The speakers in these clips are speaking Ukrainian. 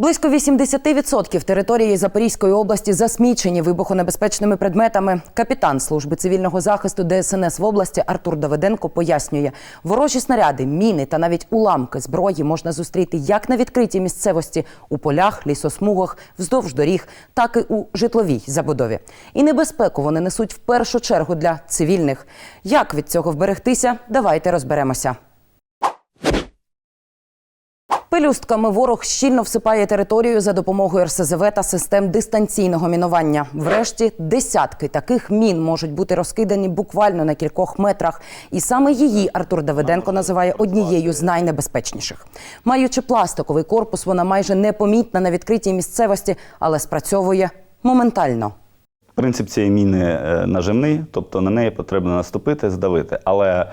Близько 80% території Запорізької області засмічені вибухонебезпечними предметами. Капітан служби цивільного захисту ДСНС в області Артур Давиденко пояснює, ворожі снаряди, міни та навіть уламки зброї можна зустріти як на відкритій місцевості у полях, лісосмугах, вздовж доріг, так і у житловій забудові. І небезпеку вони несуть в першу чергу для цивільних. Як від цього вберегтися? Давайте розберемося. Пелюстками ворог щільно всипає територію за допомогою РСЗВ та систем дистанційного мінування. Врешті десятки таких мін можуть бути розкидані буквально на кількох метрах. І саме її Артур Давиденко називає однією з найнебезпечніших. Маючи пластиковий корпус, вона майже непомітна на відкритій місцевості, але спрацьовує моментально. Принцип цієї міни е, нажимний, тобто на неї потрібно наступити, здавити. Але е,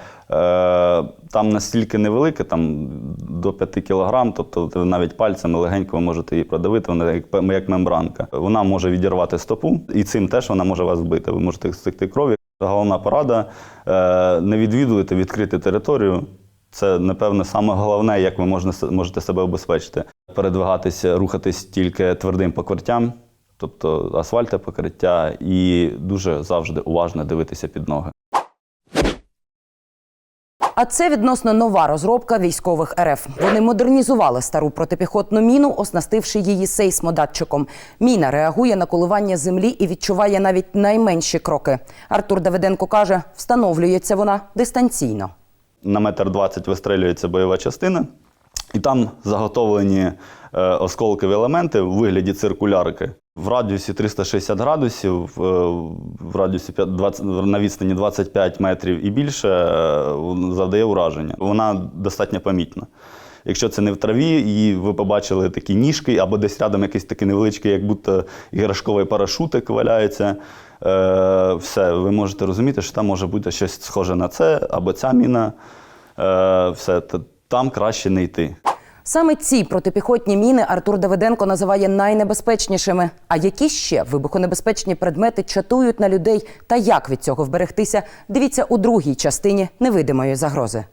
там настільки невелике, там до 5 кілограм, тобто ви навіть пальцями легенько ви можете її продавити, вона як, як мембранка. Вона може відірвати стопу, і цим теж вона може вас вбити. Ви можете стекти крові. Головна порада е, не відвідувати відкриту територію. Це, напевно, саме головне, як ви можете себе обезпечити. Передвигатися, рухатись тільки твердим покриттям, тобто асфальте покриття, і дуже завжди уважно дивитися під ноги. А це відносно нова розробка військових РФ. Вони модернізували стару протипіхотну міну, оснастивши її сейсмодатчиком. Міна реагує на коливання землі і відчуває навіть найменші кроки. Артур Давиденко каже, встановлюється вона дистанційно. На метр двадцять вистрелюється бойова частина, і там заготовлені е, осколкові елементи в вигляді циркулярки. В радіусі 360 градусів, в радіусі 20, на відстані 25 метрів і більше е, завдає ураження. Вона достатньо помітна. Якщо це не в траві, і ви побачили такі ніжки, або десь рядом якийсь такий невеличкий, як будто іграшковий парашутик валяється, е, все, ви можете розуміти, що там може бути щось схоже на це, або ця міна. Е, все, там краще не йти. Саме ці протипіхотні міни Артур Давиденко називає найнебезпечнішими. А які ще вибухонебезпечні предмети чатують на людей та як від цього вберегтися? Дивіться у другій частині невидимої загрози.